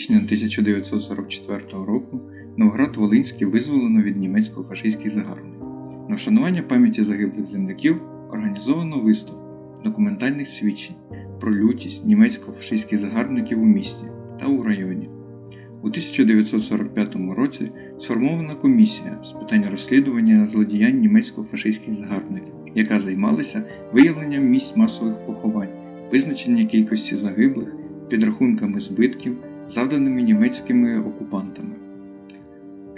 січня 1944 року Новград Волинський визволено від німецько-фашистських загарбників. На вшанування пам'яті загиблих земляків організовано виставку документальних свідчень про лютість німецько-фашистських загарбників у місті та у районі. У 1945 році сформована комісія з питань розслідування злодіянь німецько-фашистських загарбників, яка займалася виявленням місць масових поховань, визначення кількості загиблих, підрахунками збитків, завданими німецькими окупантами.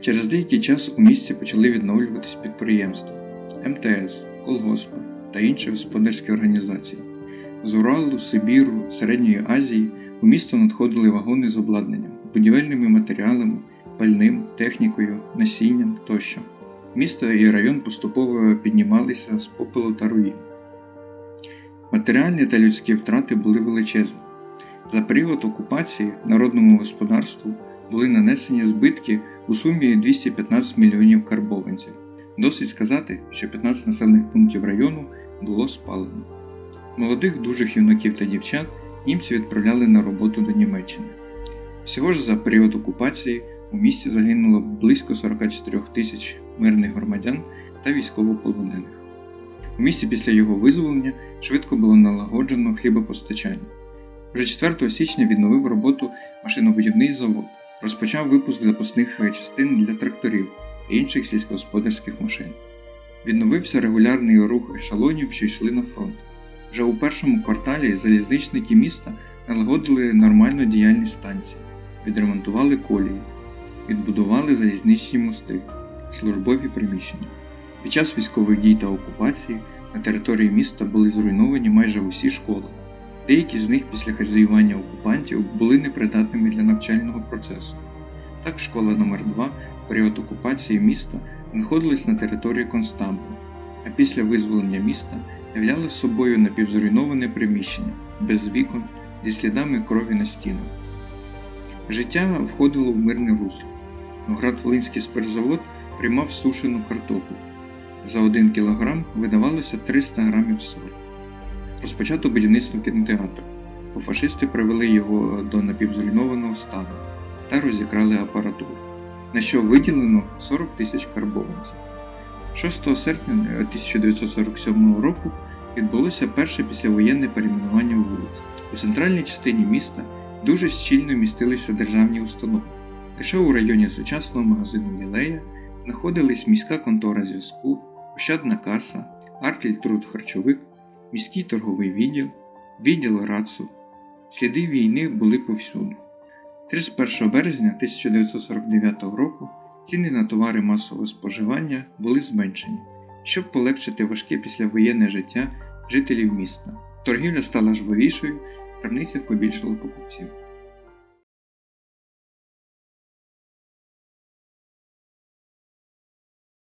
Через деякий час у місті почали відновлюватись підприємства, МТС, колгоспи та інші господарські організації. З Уралу, Сибіру, Середньої Азії у місто надходили вагони з обладнанням, будівельними матеріалами, пальним, технікою, насінням тощо. Місто і район поступово піднімалися з попелу та руїн. Матеріальні та людські втрати були величезні. За період окупації народному господарству були нанесені збитки у сумі 215 мільйонів карбованців. Досить сказати, що 15 населених пунктів району було спалено. Молодих дужих юнаків та дівчат німці відправляли на роботу до Німеччини. Всього ж за період окупації у місті загинуло близько 44 тисяч мирних громадян та військовополонених. У місті після його визволення швидко було налагоджено хлібопостачання. Вже 4 січня відновив роботу машинобудівний завод, розпочав випуск запасних частин для тракторів і інших сільськогосподарських машин. Відновився регулярний рух ешелонів, що йшли на фронт. Вже у першому кварталі залізничники міста налагодили нормальну діяльність станції, відремонтували колії, відбудували залізничні мости, службові приміщення. Під час військових дій та окупації на території міста були зруйновані майже усі школи. Деякі з них після хазяювання окупантів були непридатними для навчального процесу. Так, школа номер 2 в період окупації міста знаходилась на території Константу, а після визволення міста являла собою напівзруйноване приміщення без вікон зі слідами крові на стінах. Життя входило в мирне русло. Новград Волинський спиртзавод приймав сушену картоплю. За 1 кг видавалося 300 грамів солі. Розпочато будівництво кінотеатру, бо фашисти привели його до напівзруйнованого стану та розікрали апаратуру, на що виділено 40 тисяч карбованців. 6 серпня 1947 року відбулося перше післявоєнне перейменування вулиць. У центральній частині міста дуже щільно містилися державні установи. Лише у районі сучасного магазину Лілея знаходились міська контора зв'язку, Ощадна каса, Арфільтруд харчовик, міський торговий відділ, відділ РАЦУ. Сліди війни були повсюду. 31 березня 1949 року ціни на товари масового споживання були зменшені, щоб полегшити важке післявоєнне життя жителів міста. Торгівля стала жвавішою, крамницях побільшало покупців.